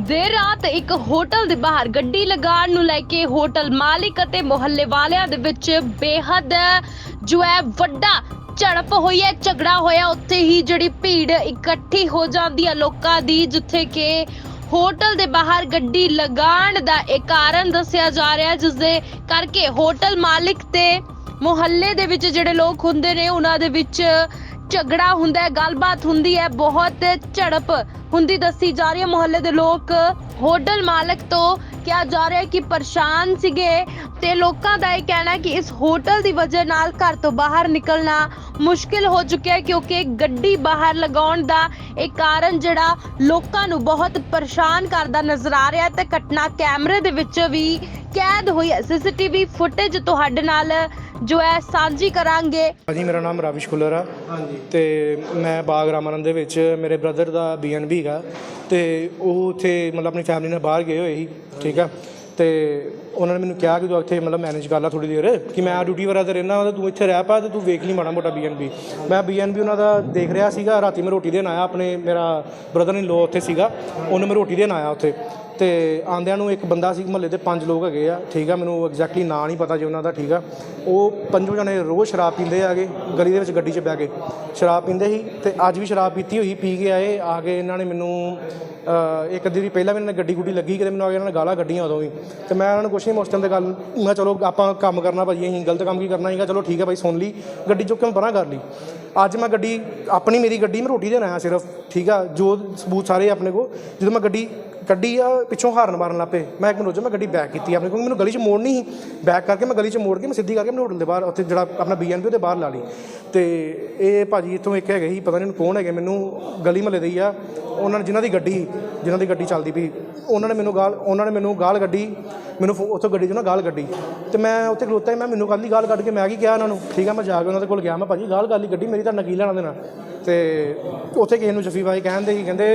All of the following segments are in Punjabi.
ਦੇਰ ਰਾਤ ਇੱਕ ਹੋਟਲ ਦੇ ਬਾਹਰ ਗੱਡੀ ਲਗਾਉਣ ਨੂੰ ਲੈ ਕੇ ਹੋਟਲ ਮਾਲਿਕ ਅਤੇ ਮੁਹੱਲੇ ਵਾਲਿਆਂ ਦੇ ਵਿੱਚ ਬੇਹੱਦ ਜੋ ਹੈ ਵੱਡਾ ਝੜਪ ਹੋਈ ਹੈ, ਝਗੜਾ ਹੋਇਆ। ਉੱਥੇ ਹੀ ਜਿਹੜੀ ਭੀੜ ਇਕੱਠੀ ਹੋ ਜਾਂਦੀ ਹੈ ਲੋਕਾਂ ਦੀ, ਜਿੱਥੇ ਕਿ ਹੋਟਲ ਦੇ ਬਾਹਰ ਗੱਡੀ ਲਗਾਉਣ ਦਾ ਇਹ ਕਾਰਨ ਦੱਸਿਆ ਜਾ ਰਿਹਾ ਜਿਸ ਦੇ ਕਰਕੇ ਹੋਟਲ ਮਾਲਿਕ ਤੇ ਮੁਹੱਲੇ ਦੇ ਵਿੱਚ ਜਿਹੜੇ ਲੋਕ ਹੁੰਦੇ ਨੇ, ਉਹਨਾਂ ਦੇ ਵਿੱਚ ਝਗੜਾ ਹੁੰਦਾ ਹੈ, ਗੱਲਬਾਤ ਹੁੰਦੀ ਹੈ, ਬਹੁਤ ਝੜਪ ਹੁੰਦੀ ਦੱਸੀ ਜਾ ਰਹੀ ਹੈ। ਮੁਹੱਲੇ ਦੇ ਲੋਕ ਹੋਟਲ ਮਾਲਕ ਤੋਂ ਕਿਹਾ ਜਾ ਰਿਹਾ ਹੈ ਕਿ ਪਰੇਸ਼ਾਨ ਸੀਗੇ ਤੇ ਲੋਕਾਂ ਦਾ ਇਹ ਕਹਿਣਾ ਹੈ ਕਿ ਇਸ ਹੋਟਲ ਦੀ ਵਜ੍ਹਾ ਨਾਲ ਘਰ ਤੋਂ ਬਾਹਰ ਨਿਕਲਣਾ ਮੁਸ਼ਕਿਲ ਹੋ ਚੁੱਕਿਆ ਹੈ, ਕਿਉਂਕਿ ਗੱਡੀ ਬਾਹਰ ਲਗਾਉਣ ਦਾ ਇਹ ਕਾਰਨ ਜਿਹੜਾ ਲੋਕਾਂ ਨੂੰ ਬਹੁਤ ਪਰੇਸ਼ਾਨ ਕਰਦਾ ਨਜ਼ਰ ਆ ਰਿਹਾ ਹੈ ਤੇ ਘਟਨਾ ਕੈਮਰੇ ਦੇ ਵਿੱਚ ਵੀ ਕੈਦ ਹੋਈ ਹੈ। ਸੀਸੀਟੀਵੀ ਫੁਟੇਜ ਤੁਹਾਡੇ ਨਾਲ ਜੋ ਹੈ ਸਾਂਝੀ ਕਰਾਂਗੇ। ਭਾਜੀ ਮੇਰਾ ਨਾਮ ਰਾਵਿਸ਼ ਖੁੱਲਰ ਆ। ਹਾਂਜੀ। ਤੇ ਮੈਂ ਬਾਗ ਰਾਮਾਨੰਦ ਦੇ ਵਿੱਚ ਮੇਰੇ ਬ੍ਰਦਰ ਦਾ ਬੀਐਨਬੀ ਹੈਗਾ। ਤੇ ਉਹ ਉੱਥੇ ਮਤਲਬ ਆਪਣੀ ਫੈਮਿਲੀ ਨਾਲ ਬਾਹਰ ਗਏ ਹੋਏ ਸੀ ਠੀਕ ਆ? ਤੇ ਉਹਨਾਂ ਨੇ ਮੈਨੂੰ ਕਿਹਾ ਕਿ ਤੂੰ ਇੱਥੇ ਮਤਲਬ ਮੈਨੇਜ ਕਰ ਲੈ ਥੋੜੀ ਦੇਰ ਕਿ ਮੈਂ ਡਿਊਟੀ ਵਰਾ ਤੇ ਰਹਿਣਾ ਵਾ ਤੇ ਤੂੰ ਇੱਥੇ ਰਹਿ ਪਾ ਤੇ ਤੂੰ ਵੇਖ ਲਈ ਮਾੜਾ ਮੋਟਾ ਬੀਐਨਬੀ ਮੈਂ ਬੀਐਨਬੀ ਉਹਨਾਂ ਦਾ ਦੇਖ ਰਿਹਾ ਸੀਗਾ ਰਾਤੀ ਮੈਂ ਰੋਟੀ ਦੇਣ ਆਇਆ ਆਪਣੇ ਮੇਰਾ ਬ੍ਰਦਰ ਇਨ ਲੋ ਉੱਥੇ ਸੀਗਾ ਉਹਨੂੰ ਮੈਂ ਰੋਟੀ ਦੇਣ ਆਇਆ ਉੱਥੇ। ਤੇ ਆਂਦਿਆਂ ਨੂੰ ਇੱਕ ਬੰਦਾ ਸੀ ਮਹੱਲੇ ਦੇ ਪੰਜ ਲੋਕ ਹੈਗੇ ਆ। ਠੀਕ ਆ ਮੈਨੂੰ ਐਗਜ਼ੈਕਟਲੀ ਨਾਂ ਨਹੀਂ ਪਤਾ ਜੀ ਉਹਨਾਂ ਦਾ ਠੀਕ ਆ। ਉਹ ਪੰਜੋ ਜਣੇ ਰੋਜ਼ ਸ਼ਰਾਬ ਪੀਂਦੇ ਆਗੇ ਗਲੀ ਦੇ ਵਿੱਚ ਗੱਡੀ 'ਚ ਬਹਿ ਕੇ। ਸ਼ਰਾਬ ਪੀਂਦੇ ਸੀ ਤੇ ਅੱਜ ਵੀ ਸ਼ਰਾਬ ਪੀਤੀ ਹੋਈ ਪੀ ਕੇ ਆਏ ਆ ਕੇ ਇਹਨਾਂ ਨੇ ਮੈਨੂੰ ਅ, ਇੱਕ ਦਿਨ ਪਹਿਲਾਂ ਵੀ ਇਹਨਾਂ ਨੇ ਗੱਡੀ ਗੁੱਡੀ ਲੱਗੀ ਕਿਤੇ ਮੈਨੂੰ ਆ ਕੇ ਇਹਨਾਂ ਨੇ ਗਾਲਾਂ ਕੱਢੀਆਂ ਉਦੋਂ ਵੀ। ਤੇ ਮੈਂ ਇਹਨਾਂ ਨੂੰ ਕੁਛ ਨਹੀਂ ਉਸ ਤੇ ਗੱਲ ਮੈਂ ਚਲੋ ਆਪਾਂ ਕੰਮ ਕਰਨਾ ਭਾਜੀ ਅਸੀਂ ਗਲਤ ਕੰਮ ਕੀ ਕਰਨਾ? ਸੀਗਾ ਚਲੋ ਠੀਕ ਹੈ ਭਾਈ ਸੁਣ ਲਈ। ਗੱਡੀ ਚੁੱਕ ਕੇ ਮੈਂ ਪਰਾਂ ਕਰ ਲਈ। ਅੱਜ ਮੈਂ ਗੱਡੀ ਆਪਣੀ ਮੇਰੀ ਗੱਡੀ ਮੈਂ ਰੋਟੀ ਦੇਣ ਆਇਆ ਸਿਰਫ ਠੀਕ ਆ ਜੋ ਸਬੂਤ ਸਾਰੇ ਆਪਣੇ ਕੋ ਜਦੋਂ ਮੈਂ ਗੱਡੀ ਕੱਢੀ ਆ ਪਿੱਛੋਂ ਹਾਰਨ ਮਾਰਨ ਲੱਪੇ ਮੈਂ ਇੱਕ ਮਿੰਟ ਰੁਜਾ ਮੈਂ ਗੱਡੀ ਬੈਕ ਕੀਤੀ ਆਪਣੇ ਕਿਉਂਕਿ ਮੈਨੂੰ ਗਲੀ 'ਚ ਮੋੜ ਨਹੀਂ ਸੀ। ਬੈਕ ਕਰਕੇ ਮੈਂ ਗਲੀ 'ਚ ਮੋੜ ਕੇ ਮੈਂ ਸਿੱਧੀ ਕਰਕੇ ਮੈਂ ਹੋਟਲ ਦੇ ਬਾਹਰ ਉੱਥੇ ਜਿਹੜਾ ਆਪਣਾ ਬੀਐਨਪੀ ਉਹਦੇ ਬਾਹਰ ਲਾ ਲਈ। ਤੇ ਇਹ ਭਾਜੀ ਇੱਥੋਂ ਇੱਕ ਹੈਗੇ ਸੀ ਪਤਾ ਨਹੀਂ ਕੌਣ ਹੈਗੇ ਮੈਨੂੰ ਗਲੀ ਮਹੱਲੇ ਦੇ ਹੀ ਆ। ਉਹਨਾਂ ਨੇ ਜਿਨ੍ਹਾਂ ਦੀ ਗੱਡੀ ਜਿਨ੍ਹਾਂ ਦੀ ਗੱਡੀ ਚੱਲਦੀ ਪਈ। ਉਹਨਾਂ ਨੇ ਮੈਨੂੰ ਗਾਲ ਉਹਨਾਂ ਨੇ ਮੈਨੂੰ ਗਾਲ ਕੱਢੀ। ਮੈਨੂੰ ਉੱਥੋਂ ਗੱਡੀ 'ਚੋਂ ਨਾ ਗਾਲ ਕੱਢੀ। ਤੇ ਮੈਂ ਉੱਥੇ ਖਲੋਤਾ ਸੀ, ਮੈਂ ਮੈਨੂੰ ਕੱਲ ਹੀ ਗਾਲ ਕੱਢ ਕੇ ਮੈਂ ਕੀ ਕਿਹਾ ਉਹਨਾਂ ਨੂੰ? ਠੀਕ ਆ ਮੈਂ ਜਾ ਕੇ ਉਹਨਾਂ ਦੇ ਕੋਲ ਗਿਆ। ਮੈਂ ਭਾਜੀ ਗਾਲ ਗਾਲੀ ਗੱਡੀ ਮੇਰੀ ਤਾਂ ਨਕੀ ਲੈਣਾ ਦੇਣਾ। ਤੇ ਉੱਥੇ ਕਿਸੇ ਨੂੰ ਜਫੀ ਬਾਈ ਕਹਿੰਦੇ ਸੀ ਕਹਿੰਦੇ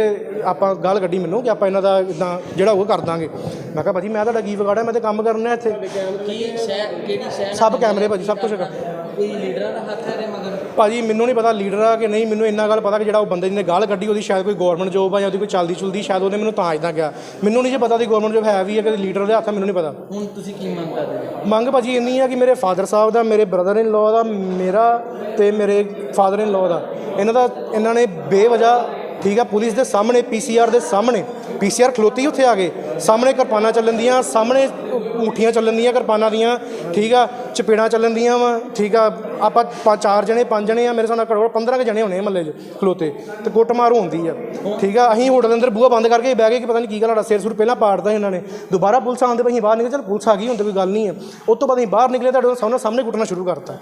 ਆਪਾਂ ਗਾਲ ਕੱਢੀ ਮੈਨੂੰ ਕਿ ਆਪਾਂ ਇਹਨਾਂ ਦਾ ਇਦਾਂ ਜਿਹੜਾ ਉਹ ਕਰ ਦਾਂਗੇ। ਮੈਂ ਕਿਹਾ ਭਾਜੀ ਮੈਂ ਤੁਹਾਡਾ ਕੀ ਵਿਗਾੜਿਆ? ਮੈਂ ਤੇ ਕੰਮ ਕਰਨਾ ਇੱਥੇ। ਕੀ ਸ਼ਹਿਰ ਕਿਹੜੀ ਸ਼ਹਿਰ ਸਭ ਕੈਮਰੇ ਭਾਜੀ ਸਭ ਕੁਝ ਹੈਗਾ। ਕੋਈ ਲੀਡਰਾਂ ਦਾ ਹੱਥ ਹੈ ਇਹਦੇ ਮਗਰ? ਭਾਜੀ ਮੈਨੂੰ ਨਹੀਂ ਪਤਾ ਲੀਡਰ ਆ ਕਿ ਨਹੀਂ ਮੈਨੂੰ ਇੰਨਾ ਗੱਲ ਪਤਾ ਕਿ ਜਿਹੜਾ ਉਹ ਬੰਦੇ ਜਿਹਨੇ ਗਾਲ ਕੱਢੀ ਉਹਦੀ ਸ਼ਾਇਦ ਕੋਈ ਗਵਰਨਮੈਂਟ ਜੋਬ ਆ ਜਾਂ ਉਹਦੀ ਕੋਈ ਚੱਲਦੀ ਚੁਲਦੀ ਸ਼ਾਇਦ ਉਹਨੇ ਮੈਨੂੰ ਤਾਂ ਇਦਾਂ ਕਿਹਾ। ਮੈਨੂੰ ਨਹੀਂ ਜੇ ਪਤਾ ਦੀ ਗਵਰਨਮੈਂਟ ਜੋਬ ਹੈ ਵੀ ਹੈ ਕਿ ਲੀਡਰ ਦੇ ਹੱਥ ਮੈਨੂੰ ਨਹੀਂ ਪਤਾ। ਹੁਣ ਤੁਸੀਂ ਕੀ ਮੰਗ ਕਰਦੇ ਹੋ? ਮੰਗ ਭਾਜੀ ਇੰਨੀ ਆ ਕਿ ਮੇਰੇ ਫਾਦਰ ਸਾਹਿਬ ਦਾ ਮੇਰੇ ਬ੍ਰਦਰ ਇਨ ਲਾਅ ਦਾ ਮੇਰਾ ਤੇ ਮੇਰੇ ਫਾਦਰ ਇਨ ਲਾਅ ਦਾ। ਇਹਨਾਂ ਦਾ ਇਹਨਾਂ ਨੇ ਬੇਵਜ੍ਹਾ ਠੀਕ ਆ ਪੁਲਿਸ ਦੇ ਸਾਹਮਣੇ ਪੀਸੀਆਰ ਦੇ ਸਾਹਮਣੇ ਪੀਸੀਆਰ ਖਲੋਤੀ ਉੱਥੇ ਆ ਗਏ ਸਾਹਮਣੇ ਕਿਰਪਾਨਾਂ ਚੱਲਣ ਦੀਆਂ, ਸਾਹਮਣੇ ਮੁੱਠੀਆਂ ਚੱਲਣ ਦੀਆਂ ਕਿਰਪਾਨਾਂ ਦੀਆਂ, ਠੀਕ ਆ? ਚਪੇੜਾਂ ਚੱਲਣ ਦੀਆਂ ਵਾ, ਠੀਕ ਆ? ਆਪਾਂ ਚਾਰ ਜਣੇ, ਪੰਜ ਜਣੇ ਆ, ਮੇਰੇ ਸਾਹਮਣੇ ਘੱਟੋ ਘੱਟ 15 ਕੁ ਜਣੇ ਹੋਣੇ ਮੱਲੇ 'ਚ ਖਲੋਤੇ। ਤੇ ਕੁੱਟਮਾਰ ਹੁੰਦੀ ਆ, ਠੀਕ ਆ? ਅਸੀਂ ਹੋਟਲ ਦੇ ਅੰਦਰ ਬੂਹਾ ਬੰਦ ਕਰਕੇ ਬਹਿ ਗਏ ਕਿ ਪਤਾ ਨਹੀਂ ਕੀ ਗੱਲ ਸਾਡਾ ਸਿਰ ਸੁਰ ਪਹਿਲਾਂ ਪਾੜਦਾ ਇਹਨਾਂ ਨੇ। ਦੁਬਾਰਾ ਪੁਲਿਸ ਆਉਂਦੇ ਪਈ, ਅਸੀਂ ਬਾਹਰ ਨਿਕਲੇ, ਚਲ ਪੁਲਿਸ ਆ ਗਈ, ਹੁਣ ਤੇ ਕੋਈ ਗੱਲ ਨਹੀਂ ਹੈ ਉਸ ਤੋਂ ਬਾਅਦ ਅਸੀਂ ਬਾਹਰ ਨਿਕਲੇ, ਤੁਹਾਡੇ ਸਾਹਮਣੇ ਸਾਹਮਣੇ ਕੁੱਟਣਾ ਸ਼ੁਰੂ ਕਰਤਾ।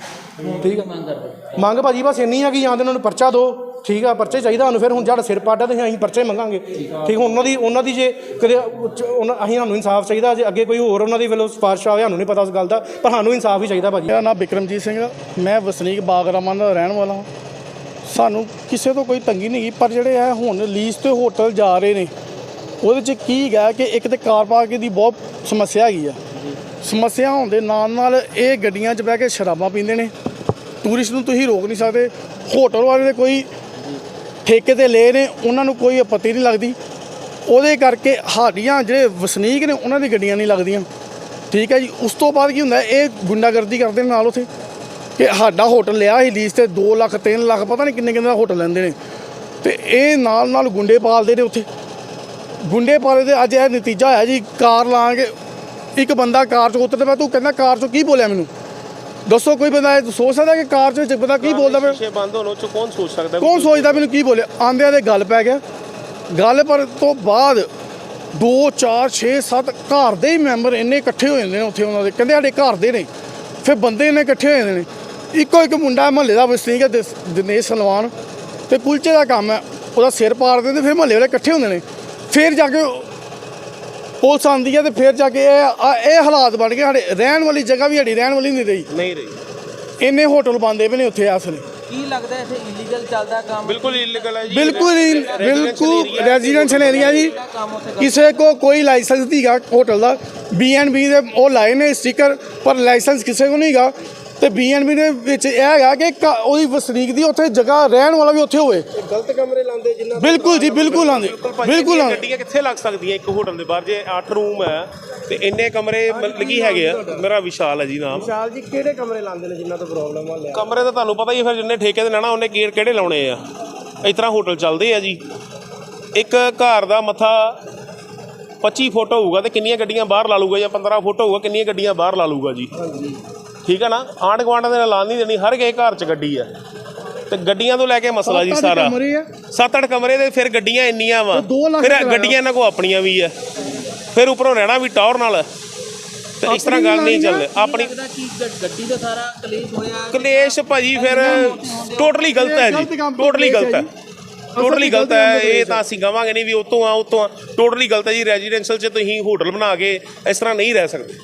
ਠੀਕ ਆ? ਮੰਗ ਕਰਦੇ ਹੋ? ਭਾਜੀ, ਬਸ ਇੰਨੀ ਆ ਕਿ ਜਾਂ ਤਾਂ ਉਹਨਾਂ ਨੂੰ ਪਰਚਾ ਦਿਓ, ਠੀਕ ਆ? ਪਰਚੇ ਚਾਹੀਦਾ ਸਾਨੂੰ, ਫਿਰ ਹੁਣ ਜਿਹੜਾ ਸਿਰ ਪਾਟਾ ਤੇ ਅਸੀਂ ਪਰਚੇ ਮੰਗਾਂਗੇ। ਠੀਕ, ਹੁਣ ਉਹਨਾਂ ਦੀ ਉਹਨਾਂ ਦੀ ਜੇ ਕਦੇ ਉੱਚ- ਉਹਨਾਂ ਅਸੀਂ ਸਾਨੂੰ ਇਨਸਾਫ ਚਾਹੀਦਾ, ਜੇ ਅੱਗੇ ਕੋਈ ਹੋਰ ਉਹਨਾਂ ਦੀ ਵੱਲੋਂ ਸਿਫਾਰਿਸ਼ ਆਵੇ, ਸਾਨੂੰ ਨਹੀਂ ਪਤਾ ਉਸ ਗੱਲ ਦਾ, ਪਰ ਸਾਨੂੰ ਇਨਸਾਫ ਹੀ ਚਾਹੀਦਾ ਭਾਜੀ। ਮੇਰਾ ਨਾਮ ਬਿਕਰਮਜੀਤ ਸਿੰਘ ਆ। ਮੈਂ ਵਸਨੀਕ ਬਾਗਰਾਮਾਂ ਦਾ ਰਹਿਣ ਵਾਲਾ ਹਾਂ। ਸਾਨੂੰ ਕਿਸੇ ਤੋਂ ਕੋਈ ਤੰਗੀ ਨਹੀਂ ਗਈ ਪਰ ਜਿਹੜੇ ਹੈ ਹੁਣ ਲੀਜ਼ ਤੇ ਹੋਟਲ ਜਾ ਰਹੇ ਨੇ, ਉਹਦੇ ਚ ਕੀ ਹੈਗਾ ਕਿ ਇੱਕ ਤੇ ਕਾਰ ਪਾਰਕਿੰਗ ਦੀ ਬਹੁਤ ਸਮੱਸਿਆ ਹੈਗੀ ਆ। ਸਮੱਸਿਆ ਹੋਣ ਦੇ ਨਾਲ ਨਾਲ ਇਹ ਗੱਡੀਆਂ 'ਚ ਬਹਿ ਕੇ ਸ਼ਰਾਬਾਂ ਪੀਂਦੇ ਨੇ। ਟੂਰਿਸਟ ਨੂੰ ਤੁਸੀਂ ਰੋਕ ਨਹੀਂ ਸਕਦੇ। ਹੋਟਲ ਵਾਲੇ ਦੇ ਕੋਈ ਠੇਕੇ ਤੇ ਲਏ ਨੇ, ਉਹਨਾਂ ਨੂੰ ਕੋਈ ਆਪੱਤੀ ਨਹੀਂ ਲੱਗਦੀ। ਉਹਦੇ ਕਰਕੇ ਸਾਡੀਆਂ ਜਿਹੜੇ ਵਸਨੀਕ ਨੇ ਉਹਨਾਂ ਦੀ ਗੱਡੀਆਂ ਨਹੀਂ ਲੱਗਦੀਆਂ। ਠੀਕ ਹੈ ਜੀ? ਉਸ ਤੋਂ ਬਾਅਦ ਕੀ ਹੁੰਦਾ ਹੈ, ਇਹ ਗੁੰਡਾਗਰਦੀ ਕਰਦੇ ਨੇ ਨਾਲ ਉਥੇ। ਕਿ ਸਾਡਾ ਹੋਟਲ ਲਿਆ ਸੀ ਲੀਜ਼ ਤੇ 2 ਲੱਖ 3 ਲੱਖ ਪਤਾ ਨਹੀਂ ਕਿੰਨੇ ਕਿੰਨੇ ਦਾ ਹੋਟਲ ਲੈਂਦੇ ਨੇ। ਤੇ ਇਹ ਨਾਲ ਨਾਲ ਗੁੰਡੇ ਪਾਲਦੇ ਨੇ ਉੱਥੇ। ਗੁੰਡੇ ਪਾਲੇ ਦੇ ਅੱਜ ਇਹ ਨਤੀਜਾ ਹੋਇਆ ਜੀ ਕਾਰ ਲਾਂਗੇ। ਇੱਕ ਬੰਦਾ ਕਾਰ ਚੋਂ ਉਤਰਦਾ ਪਿਆ ਤੂੰ ਕਹਿੰਦਾ ਕਾਰ ਚੋਂ ਕੀ ਬੋਲਿਆ ਮੈਨੂੰ? ਦੱਸੋ ਕੋਈ ਬੰਦਾ ਇਹ ਸੋਚ ਸਕਦਾ ਕਿ ਕਾਰ ਚੋਂ ਬੰਦਾ ਕੀ ਬੋਲਦਾ ਪਿਆ ਸ਼ੀਸ਼ੇ ਬੰਦ ਹੋਣ ਚ ਕੌਣ ਸੋਚ ਸਕਦਾ? ਕੌਣ ਸੋਚਦਾ ਮੈਨੂੰ ਕੀ ਬੋਲਿਆ? ਆਂਦਿਆਂ ਦੇ ਗੱਲ ਪੈ ਗਿਆ। ਗੱਲ ਪਰ ਤੋਂ ਬਾਅਦ 2 4 6 7 ਘਰ ਦੇ ਹੀ ਮੈਂਬਰ ਇੰਨੇ ਇਕੱਠੇ ਹੋ ਜਾਂਦੇ ਨੇ ਉੱਥੇ ਉਹਨਾਂ ਦੇ। ਕਹਿੰਦੇ ਸਾਡੇ ਘਰ ਦੇ ਨੇ। ਫਿਰ ਬੰਦੇ ਇੰਨੇ ਇਕੱਠੇ ਹੋ ਜਾਂਦੇ ਨੇ। ਇੱਕੋ ਇੱਕ ਮੁੰਡਾ ਮਹੱਲੇ ਦਾ ਵਸਨੀਕ ਹੈ ਦਿਨੇਸ਼ ਸਲਵਾਨ। ਤੇ ਕੁਲਚੇ ਦਾ ਕੰਮ ਹੈ। ਉਹਦਾ ਸਿਰ ਪਾੜ ਦਿੰਦੇ ਫਿਰ ਮਹੱਲੇ ਵਾਲੇ ਇਕੱਠੇ ਹੁੰਦੇ ਨੇ। ਫਿਰ ਜਾ ਕੇ ਪੁਲਿਸ ਆਉਂਦੀ ਹੈ ਤੇ ਫਿਰ ਜਾ ਕੇ ਇਹ ਇਹ ਹਾਲਾਤ ਬਣ ਗਏ। ਸਾਡੇ ਰਹਿਣ ਵਾਲੀ ਜਗ੍ਹਾ ਵੀ ਸਾਡੀ ਰਹਿਣ ਵਾਲੀ ਨਹੀਂ ਰਹੀ। ਨਹੀਂ ਰਹੀ। ਇੰਨੇ ਹੋਟਲ ਬੰਦੇ ਪਏ ਨੇ ਉੱਥੇ ਵੇਲੇ। ਕੀ ਲੱਗਦਾ ਇੱਥੇ ਇਲੀਗਲ ਚੱਲਦਾ ਕੰਮ? ਬਿਲਕੁਲ ਇਲੀਗਲ ਹੈ ਜੀ। ਬਿਲਕੁਲ ਹੀ ਬਿਲਕੁਲ area। ਰੈਜ਼ੀਡੈਂਸ਼ੀਅਲ ਏਰੀਆ ਜੀ। ਕੰਮ ਉੱਥੇ ਕਿਸੇ ਕੋ ਕੋਈ ਲਾਇਸੈਂਸ ਨਹੀਂਗਾ ਹੋਟਲ ਦਾ। ਬੀ ਦੇ ਉਹ ਲਾਏ ਨੇ ਸਟicker ਪਰ ਲਾਇਸੈਂਸ ਕਿਸੇ ਕੋ ਨਹੀਂਗਾ ਤੇ ਬੀ ਦੇ ਵਿੱਚ ਇਹ ਹੈਗਾ ਕਿ ਉਹਦੀ ਵਸਨੀਕ ਦੀ ਉੱਥੇ ਜਗ੍ਹਾ ਰਹਿਣ ਵਾਲਾ ਵੀ ਉੱਥੇ ਹੋਵੇ। ਗਲਤ ਕਮਰੇ ਲਾਉਂਦੇ ਜਿੰਨਾ ਬਿਲਕੁਲ ਜੀ ਬਿਲਕੁਲ ਆਂਦੇ ਬਿਲਕੁਲ ਆਂਦੇ ਗੱਡੀਆਂ ਕਿੱਥੇ ਲੱਗ ਸਕਦੀਆਂ ਇੱਕ ਹੋਟਲ ਦੇ ਬਾਹਰ? ਜੇ 8 ਰੂਮ ਹੈ ਤੇ ਇੰਨੇ ਕਮਰੇ ਮਤਲਬ ਕੀ ਹੈਗੇ ਆ? ਮੇਰਾ ਵਿਸ਼ਾਲ ਹੈ ਜੀ ਨਾਮ। ਵਿਸ਼ਾਲ ਜੀ ਕਿਹੜੇ ਕਮਰੇ ਲਾਉਂਦੇ ਨੇ ਜਿੰਨਾ ਤੋਂ ਪ੍ਰੋਬਲਮ ਆ ਕਮਰੇ ਤਾਂ ਤੁਹਾਨੂੰ ਪਤਾ ਹੀ ਫਿਰ ਜਿੰਨੇ ਠੇਕੇ ਦੇ ਲੈਣਾ ਉਹਨੇ ਕਿਹੜੇ ਲਾਉਣੇ ਆ? ਇਸ ਤਰ੍ਹਾਂ ਹੋਟਲ ਚੱਲਦੇ ਆ ਜੀ। ਇੱਕ ਘਰ ਦਾ ਮੱਥਾ 25 ਫੁੱਟ ਹੋਊਗਾ ਤੇ ਕਿੰਨੀਆਂ ਗੱਡੀਆਂ ਬਾਹਰ ਲਾ ਲੂਗਾ ਜਾਂ 15 ਫੁੱਟ ਹੋਊਗਾ ਕਿੰਨੀਆਂ ਗੱਡੀਆਂ ਬਾਹਰ ਲਾ ਲੂਗਾ ਜੀ। ਠੀਕ ਹੈ ਨਾ? ਆਂਢ ਗੁਆਂਢ ਦੇ ਨਾਲ ਲਾ ਨਹੀਂ ਦੇਣੀ ਹਰ ਕਿਸੇ ਘਰ 'ਚ ਗੱਡੀ ਆ। ਤੇ ਗੱਡੀਆਂ ਤੋਂ ਲੈ ਕੇ ਮਸਲਾ ਜੀ ਸਾਰਾ। ਕਮਰੇ ਆ। ਸੱਤ ਅੱਠ ਕਮਰੇ ਦੇ ਫਿਰ ਗੱਡੀਆਂ ਇੰਨੀਆਂ ਵਾ। ਤੇ ਫਿਰ। ਗੱਡੀਆਂ ਇਹਨਾਂ ਕੋ ਆਪਣੀਆਂ ਵੀ ਆ। ਫਿਰ ਉੱਪਰੋਂ ਰਹਿਣਾ ਵੀ ਟੌਰ ਨਾਲ। ਤੇ ਇਸ ਤਰ੍ਹਾਂ ਗੱਲ ਨਹੀਂ ਚੱਲਦੀ ਆਪਣੀ ਗੱਡੀ ਦਾ ਸਾਰਾ ਕਲੇਸ਼ ਹੋਇਆ? ਕਲੇਸ਼ ਭਾਜੀ ਫਿਰ ਟੋਟਲੀ ਗਲਤ ਹੈ ਜੀ। ਟੋਟਲੀ ਗਲਤ ਹੈ। ਟੋਟਲੀ ਗਲਤ ਹੈ। ਇਹ ਤਾਂ ਅਸੀਂ ਕਵਾਂਗੇ ਨਹੀਂ ਵੀ ਉਤੋਂ ਆ ਉਤੋਂ ਆ। ਟੋਟਲੀ ਗਲਤ ਹੈ ਜੀ। ਰੈਜ਼ੀਡੈਂਸ਼ੀਅਲ 'ਚ ਤੁਸੀਂ ਹੋਟਲ ਬਣਾ ਕੇ ਇਸ ਤਰ੍ਹਾਂ ਨਹੀਂ ਰਹਿ ਸਕਦੇ।